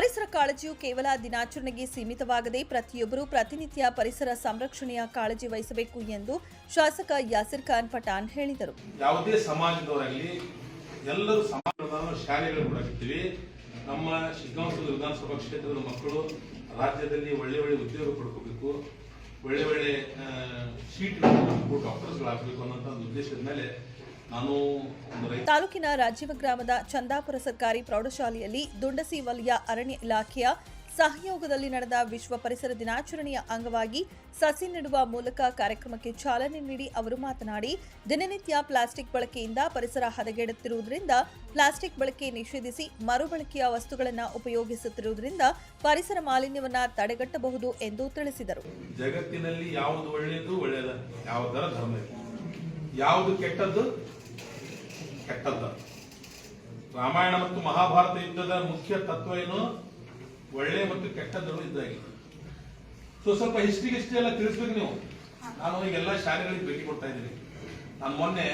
ಪರಿಸರ ಕಾಳಜಿಯು ಕೇವಲ ದಿನಾಚರಣೆಗೆ ಸೀಮಿತವಾಗದೆ ಪ್ರತಿಯೊಬ್ಬರೂ ಪ್ರತಿನಿತ್ಯ ಪರಿಸರ ಸಂರಕ್ಷಣೆಯ ಕಾಳಜಿ ವಹಿಸಬೇಕು ಎಂದು ಶಾಸಕ ಯಾಸಿರ್ ಖಾನ್ ಪಠಾಣ್ ಹೇಳಿದರು. ಯಾವುದೇ ಸಮಾಜದವರಾಗಲಿ ಎಲ್ಲರೂ ಸಮಾಜದ ಶಾಲೆಗಳು ಕೊಡಾಕತ್ತೀವಿ ನಮ್ಮ ಶಿಕ್ಷಣ ವಿಧಾನಸಭಾ ಕ್ಷೇತ್ರದ ಮಕ್ಕಳು ರಾಜ್ಯದಲ್ಲಿ ಒಳ್ಳೆ ಒಳ್ಳೆ ಉದ್ಯೋಗ ಪಡ್ಕೋಬೇಕು. ಒಳ್ಳೆ ಒಳ್ಳೆ ಸೀಟ್ಗಳು ಡಾಕ್ಟರ್ಸ್ಗಳಾಗಬೇಕು ಅನ್ನೋಂಥ ಒಂದು ಉದ್ದೇಶದ ಮೇಲೆ ತಾಲೂಕಿನ ರಾಜೀವ ಗ್ರಾಮದ ಚಂದಾಪುರ ಸರ್ಕಾರಿ ಪ್ರೌಢಶಾಲೆಯಲ್ಲಿ ದುಂಡಸಿ ವಲಯ ಅರಣ್ಯ ಇಲಾಖೆಯ ಸಹಯೋಗದಲ್ಲಿ ನಡೆದ ವಿಶ್ವ ಪರಿಸರ ದಿನಾಚರಣೆಯ ಅಂಗವಾಗಿ ಸಸಿ ನೆಡುವ ಮೂಲಕ ಕಾರ್ಯಕ್ರಮಕ್ಕೆ ಚಾಲನೆ ನೀಡಿ ಅವರು ಮಾತನಾಡಿ ದಿನನಿತ್ಯ ಪ್ಲಾಸ್ಟಿಕ್ ಬಳಕೆಯಿಂದ ಪರಿಸರ ಹದಗೆಡುತ್ತಿರುವುದರಿಂದ ಪ್ಲಾಸ್ಟಿಕ್ ಬಳಕೆ ನಿಷೇಧಿಸಿ ಮರುಬಳಕೆಯ ವಸ್ತುಗಳನ್ನು ಉಪಯೋಗಿಸುತ್ತಿರುವುದರಿಂದ ಪರಿಸರ ಮಾಲಿನ್ಯವನ್ನು ತಡೆಗಟ್ಟಬಹುದು ಎಂದು ತಿಳಿಸಿದರು. ಜಗತ್ತಿನಲ್ಲಿ ಯಾವುದು ಒಳ್ಳೆಯದು ಒಳ್ಳೆಯದ ಯಾವುದರ ಧರ್ಮ ಯಾವುದು ಕೆಟ್ಟದ್ದು ಕೆಟ್ಟದ್ದ ರಾಮಾಯಣ ಮತ್ತು ಮಹಾಭಾರತ ಯುದ್ಧದ ಮುಖ್ಯ ತತ್ವ ಏನು? ಒಳ್ಳೆ ಮತ್ತು ಕೆಟ್ಟದ್ದು ಇದ್ದಾಗಿದೆ ಸೊ ಸ್ವಲ್ಪ ಹಿಸ್ಟ್ರಿ ಹಿಸ್ಟ್ರಿ ಎಲ್ಲ ತಿಳಿಸ್ಬೇಕು ನೀವು. ನಾನು ಈಗೆಲ್ಲ ಶಾಲೆಗಳಿಗೆ ಭೇಟಿ ಕೊಡ್ತಾ ಇದ್ದೀನಿ. ನಾನು ಮೊನ್ನೆ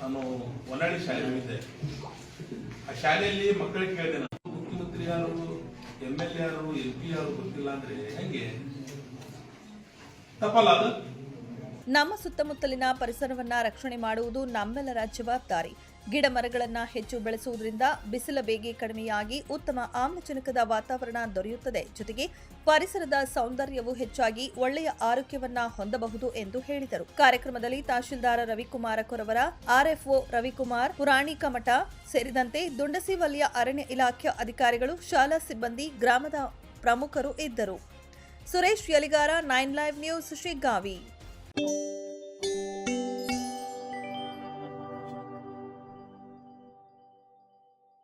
ನಾನು ಹೊನ್ನಾಳಿ ಶಾಲೆ ಹೋಗಿದ್ದೆ. ಆ ಶಾಲೆಯಲ್ಲಿ ಮಕ್ಕಳಿಗೆ ಕೇಳಿದೆ ನಾನು. ಮುಖ್ಯಮಂತ್ರಿ ಯಾರು? ಎಂ ಎಲ್ ಎ ಯಾರು? ಎಂ ಪಿ ಯಾರು? ಗೊತ್ತಿಲ್ಲ ಅಂದ್ರೆ ಹೆಂಗೆ? ತಪ್ಪಲ್ಲ ಅದು? ನಮ್ಮ ಸುತ್ತಮುತ್ತಲಿನ ಪರಿಸರವನ್ನ ರಕ್ಷಣೆ ಮಾಡುವುದು ನಮ್ಮೆಲ್ಲರ ಜವಾಬ್ದಾರಿ. ಗಿಡ ಮರಗಳನ್ನು ಹೆಚ್ಚು ಬೆಳೆಸುವುದರಿಂದ ಬಿಸಿಲ ಬೇಗೆ ಕಡಿಮೆಯಾಗಿ ಉತ್ತಮ ಆಮ್ಲಜನಕದ ವಾತಾವರಣ ದೊರೆಯುತ್ತದೆ. ಜೊತೆಗೆ ಪರಿಸರದ ಸೌಂದರ್ಯವು ಹೆಚ್ಚಾಗಿ ಒಳ್ಳೆಯ ಆರೋಗ್ಯವನ್ನ ಹೊಂದಬಹುದು ಎಂದು ಹೇಳಿದರು. ಕಾರ್ಯಕ್ರಮದಲ್ಲಿ ತಹಶೀಲ್ದಾರ ರವಿಕುಮಾರ ಕೊರವರ, ಆರ್ಎಫ್ಒ ರವಿಕುಮಾರ್ ಪುರಾಣಿಕ ಮಠ ಸೇರಿದಂತೆ ದುಂಡಸಿ ವಲಯ ಅರಣ್ಯ ಇಲಾಖೆ ಅಧಿಕಾರಿಗಳು, ಶಾಲಾ ಸಿಬ್ಬಂದಿ, ಗ್ರಾಮದ ಪ್ರಮುಖರು ಇದ್ದರು. Suresh Yaligar, nine live news, Shiggavi.